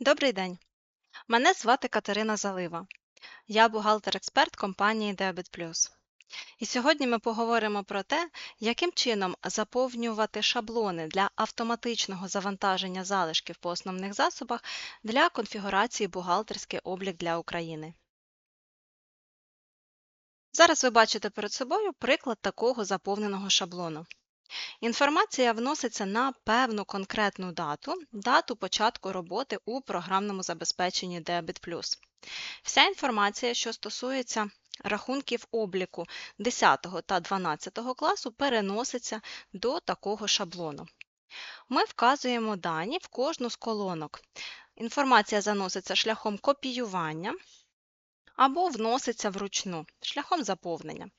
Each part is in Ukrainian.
Добрий день. Мене звати Катерина Залива. Я бухгалтер-експерт компанії Debit. І сьогодні ми поговоримо про те, яким чином заповнювати шаблони для автоматичного завантаження залишків по основних засобах для конфігурації бухгалтерський облік для України. Зараз ви бачите перед собою приклад такого заповненого шаблону. Інформація вноситься на певну конкретну дату, дату початку роботи у програмному забезпеченні Debit+. Вся інформація, що стосується рахунків обліку 10 та 12 класу, переноситься до такого шаблону. Ми вказуємо дані в кожну з колонок. Інформація заноситься шляхом копіювання або вноситься вручну шляхом заповнення.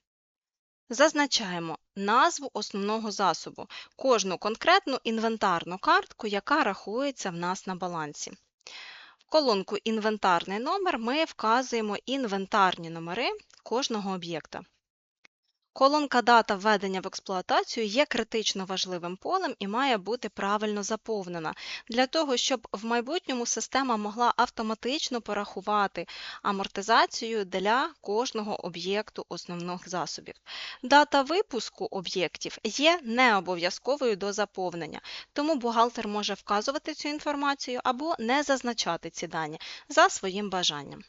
Зазначаємо назву основного засобу, кожну конкретну інвентарну картку, яка рахується в нас на балансі. В колонку Інвентарний номер ми вказуємо інвентарні номери кожного об'єкта. Колонка дата введення в експлуатацію є критично важливим полем і має бути правильно заповнена для того, щоб в майбутньому система могла автоматично порахувати амортизацію для кожного об'єкту основних засобів. Дата випуску об'єктів є необов'язковою до заповнення, тому бухгалтер може вказувати цю інформацію або не зазначати ці дані за своїм бажанням.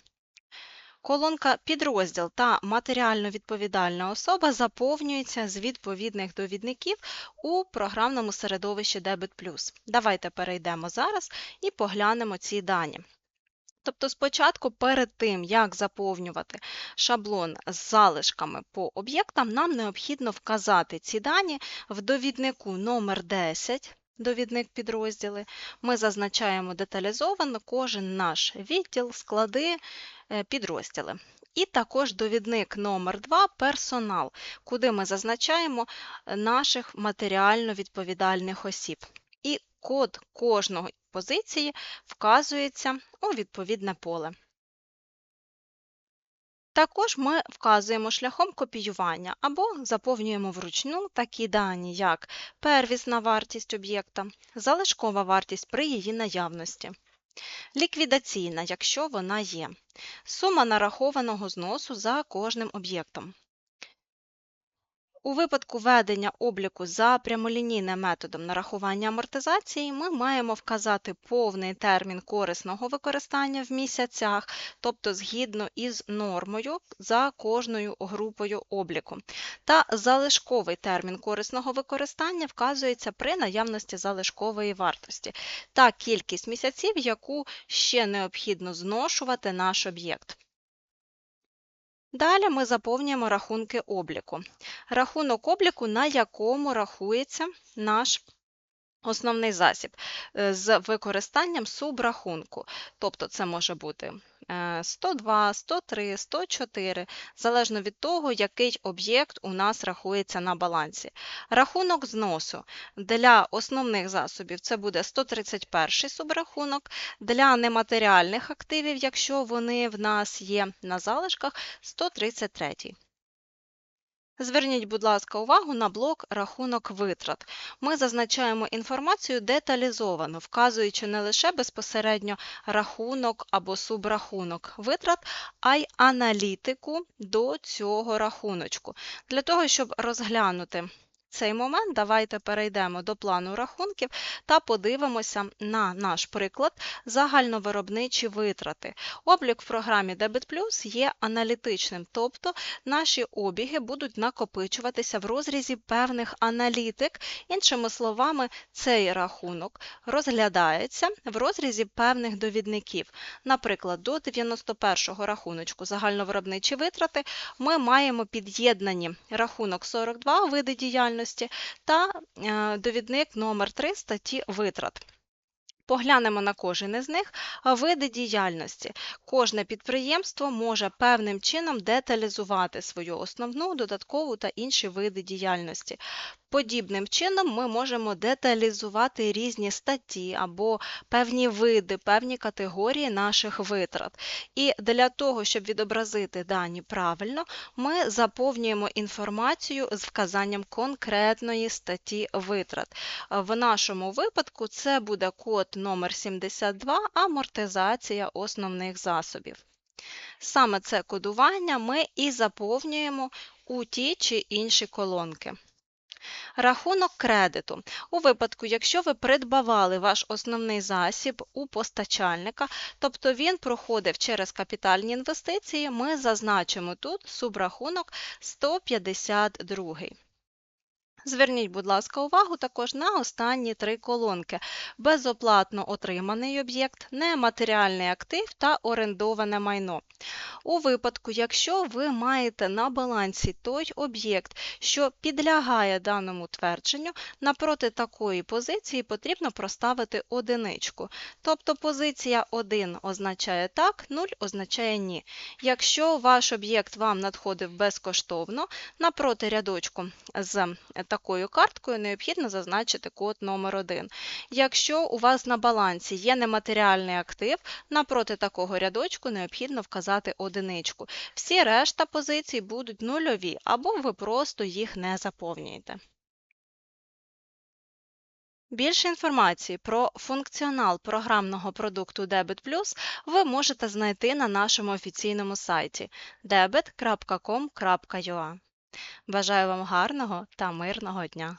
Колонка Підрозділ та матеріально відповідальна особа заповнюється з відповідних довідників у програмному середовищі Debit+. Давайте перейдемо зараз і поглянемо ці дані. Тобто спочатку перед тим, як заповнювати шаблон з залишками по об'єктам, нам необхідно вказати ці дані в довіднику номер 10 довідник підрозділи. Ми зазначаємо деталізовано кожен наш відділ, склади, Е, підрозділи. І також довідник номер 2 персонал, куди ми зазначаємо е, наших матеріально відповідальних осіб. І код кожної позиції вказується у відповідне поле. Також ми вказуємо шляхом копіювання або заповнюємо вручну такі дані, як первісна вартість об'єкта, залишкова вартість при її наявності, Ліквідаційна, якщо вона є. Сума нарахованого зносу за кожним об'єктом. У випадку ведення обліку за прямолінійним методом нарахування амортизації ми маємо вказати повний термін корисного використання в місяцях, тобто згідно із нормою за кожною групою обліку. Та залишковий термін корисного використання вказується при наявності залишкової вартості та кількість місяців, яку ще необхідно зношувати наш об'єкт. Далі ми заповнюємо рахунки обліку. Рахунок обліку, на якому рахується наш основний засіб е, з використанням субрахунку. Тобто це може бути 102, 103, 104, залежно від того, який об'єкт у нас рахується на балансі. Рахунок зносу для основних засобів це буде 131 субрахунок, для нематеріальних активів, якщо вони в нас є на залишках, 133. Зверніть, будь ласка, увагу на блок рахунок витрат. Ми зазначаємо інформацію деталізовано, вказуючи не лише безпосередньо рахунок або субрахунок витрат, а й аналітику до цього рахуночку. Для того, щоб розглянути цей момент давайте перейдемо до плану рахунків та подивимося на наш приклад загальновиробничі витрати. Облік в програмі Debit Plus є аналітичним, тобто наші обіги будуть накопичуватися в розрізі певних аналітик. Іншими словами, цей рахунок розглядається в розрізі певних довідників. Наприклад, до 91-го рахуночку загальновиробничі витрати ми маємо під'єднані рахунок 42 види діяльності діяльності та е, довідник номер 3 статті витрат. Поглянемо на кожен із них види діяльності. Кожне підприємство може певним чином деталізувати свою основну, додаткову та інші види діяльності. Подібним чином ми можемо деталізувати різні статті або певні види, певні категорії наших витрат. І для того, щоб відобразити дані правильно, ми заповнюємо інформацію з вказанням конкретної статті витрат. В нашому випадку це буде код номер 72 амортизація основних засобів. Саме це кодування ми і заповнюємо у ті чи інші колонки. Рахунок кредиту. У випадку, якщо ви придбавали ваш основний засіб у постачальника, тобто він проходив через капітальні інвестиції, ми зазначимо тут субрахунок 152. Зверніть, будь ласка, увагу також на останні три колонки: безоплатно отриманий об'єкт, нематеріальний актив та орендоване майно. У випадку, якщо ви маєте на балансі той об'єкт, що підлягає даному твердженню, напроти такої позиції потрібно проставити одиничку. Тобто позиція 1 означає так, 0 означає ні. Якщо ваш об'єкт вам надходив безкоштовно, напроти рядочку з такою карткою необхідно зазначити код номер 1 Якщо у вас на балансі є нематеріальний актив, напроти такого рядочку необхідно вказати одиничку. Всі решта позицій будуть нульові, або ви просто їх не заповнюєте. Більше інформації про функціонал програмного продукту Debit Plus ви можете знайти на нашому офіційному сайті debit.com.ua. Бажаю вам гарного та мирного дня!